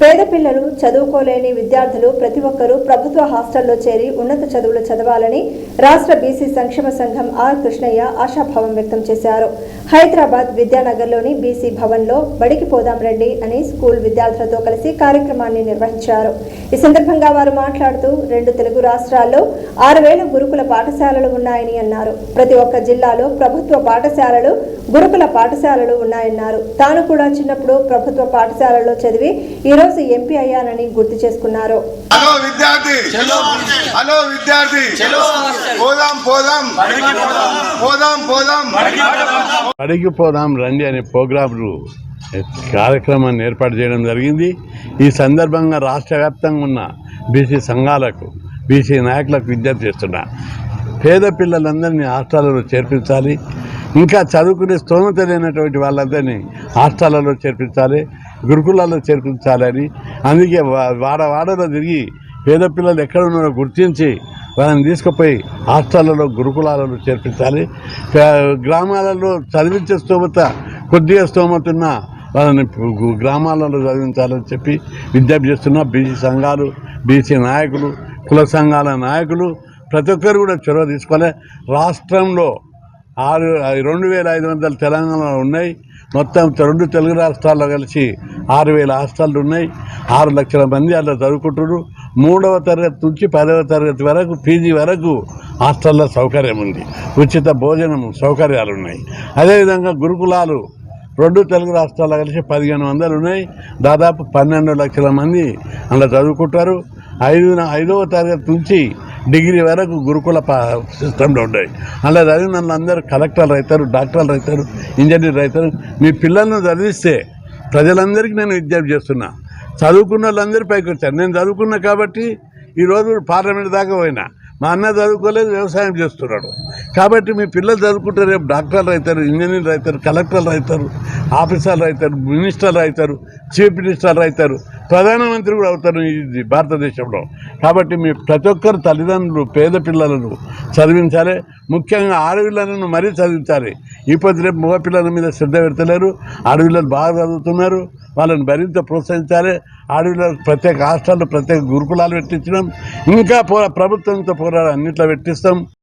పేద పిల్లలు చదువుకోలేని విద్యార్థులు ప్రతి ఒక్కరూ ప్రభుత్వ హాస్టల్లో చేరి ఉన్నత చదువులు చదవాలని రాష్ట్ర బీసీ సంక్షేమ సంఘం ఆర్ కృష్ణయ్య ఆశాభావం వ్యక్తం చేశారు. హైదరాబాద్ విద్యానగర్లోని బీసీ భవన్లో బడికి పోదాం రండి అని స్కూల్ విద్యార్థులతో కలిసి కార్యక్రమాన్ని నిర్వహించారు. ఈ సందర్భంగా వారు మాట్లాడుతూ రెండు తెలుగు రాష్ట్రాల్లో ఆరు వేల గురుకుల పాఠశాలలు ఉన్నాయని అన్నారు. ప్రతి ఒక్క జిల్లాలో ప్రభుత్వ పాఠశాలలు గురుకుల పాఠశాలలు ఉన్నాయన్నారు. తాను కూడా చిన్నప్పుడు ప్రభుత్వ పాఠశాలలో చదివి ఈరోజు ఎంపీ అయ్యానని గుర్తు చేసుకున్నారు. హలో విద్యార్థి. హలో విద్యార్థి. పోదాం పోదాం. పోదాం పోదాం. అడిగి పోదాం రండి అనే ప్రోగ్రాంలు కార్యక్రమాన్ని ఏర్పాటు చేయడం జరిగింది. ఈ సందర్భంగా రాష్ట్ర వ్యాప్తంగా ఉన్న బీసీ సంఘాలకు బీసీ నాయకులకు విజ్ఞప్తి చేస్తున్నా. పేద పిల్లలందరినీ హాస్టళ్ళలో చేర్పించాలి. ఇంకా చదువుకునే స్తోమత లేనటువంటి వాళ్ళందరినీ హాస్టళ్ళలో చేర్పించాలి. గురుకులాల్లో చేర్పించాలని అందుకే వా- వాడ వాడలో తిరిగి పేద పిల్లలు ఎక్కడ ఉన్నారో గుర్తించి వాళ్ళని తీసుకుపోయి హాస్టళ్ళలో గురుకులాలలో చేర్పించాలి. గ్రామాలలో చదివించే స్తోమత కొద్దిగా స్తోమత ఉన్న వాళ్ళని గ్రామాలలో చదివించాలని చెప్పి విజ్ఞప్తి చేస్తున్న. బీసీ సంఘాలు బీసీ నాయకులు కుల సంఘాల నాయకులు ప్రతి ఒక్కరు కూడా చొరవ తీసుకోవాలి. రాష్ట్రంలో ఆరు రెండు వేల ఐదు వందల తెలంగాణలో ఉన్నాయి. మొత్తం రెండు తెలుగు రాష్ట్రాల్లో కలిసి ఆరు వేల హాస్టళ్ళు ఉన్నాయి ఆరు లక్షల మంది అలా చదువుకుంటున్నారు. మూడవ తరగతి నుంచి పదవ తరగతి వరకు పీజీ వరకు హాస్టల్లో సౌకర్యం ఉంది. ఉచిత భోజనం సౌకర్యాలు ఉన్నాయి అదేవిధంగా గురుకులాలు రెండు తెలుగు రాష్ట్రాల్లో కలిసి పదిహేను వందలు ఉన్నాయి దాదాపు పన్నెండు లక్షల మంది అలా చదువుకుంటారు. ఐదు ఐదవ తరగతి నుంచి డిగ్రీ వరకు గురుకుల పా సిస్టంలో ఉన్నాయి. అలా చదివిన అందరూ కలెక్టర్లు అవుతారు డాక్టర్లు అవుతారు ఇంజనీర్లు అవుతారు. మీ పిల్లలను చదివిస్తే ప్రజలందరికీ నేను విజ్ఞప్తి చేస్తున్నా. చదువుకున్న వాళ్ళందరూ పైకి వచ్చారు. నేను చదువుకున్నా కాబట్టి ఈరోజు పార్లమెంట్ దాకా పోయినా. మా అన్న చదువుకోలేదు వ్యవసాయం చేస్తున్నాడు. కాబట్టి మీ పిల్లలు చదువుకుంటే రేపు డాక్టర్లు అవుతారు ఇంజనీర్లు అవుతారు కలెక్టర్లు అవుతారు ఆఫీసర్లు అవుతారు మినిస్టర్లు అవుతారు చీఫ్ మినిస్టర్లు అవుతారు ప్రధానమంత్రి కూడా అవుతారు ఈ భారతదేశంలో. కాబట్టి మీ ప్రతి ఒక్కరు తల్లిదండ్రులు పేద పిల్లలను చదివించాలి. ముఖ్యంగా ఆడపిల్లలను మరీ చదివించాలి. ఇప్పటి రేపు మగ పిల్లల మీద శ్రద్ధ పెడతలేరు. ఆడపిల్లలు బాగా చదువుతున్నారు. వాళ్ళని మరింత ప్రోత్సహించాలి. ఆడపిల్లలకు ప్రత్యేక హాస్టళ్ళు ప్రత్యేక గురుకులాలు పెట్టించడం. ఇంకా పో ప్రభుత్వంతో పోరాడాలి అన్నిట్లో పెట్టిస్తాం.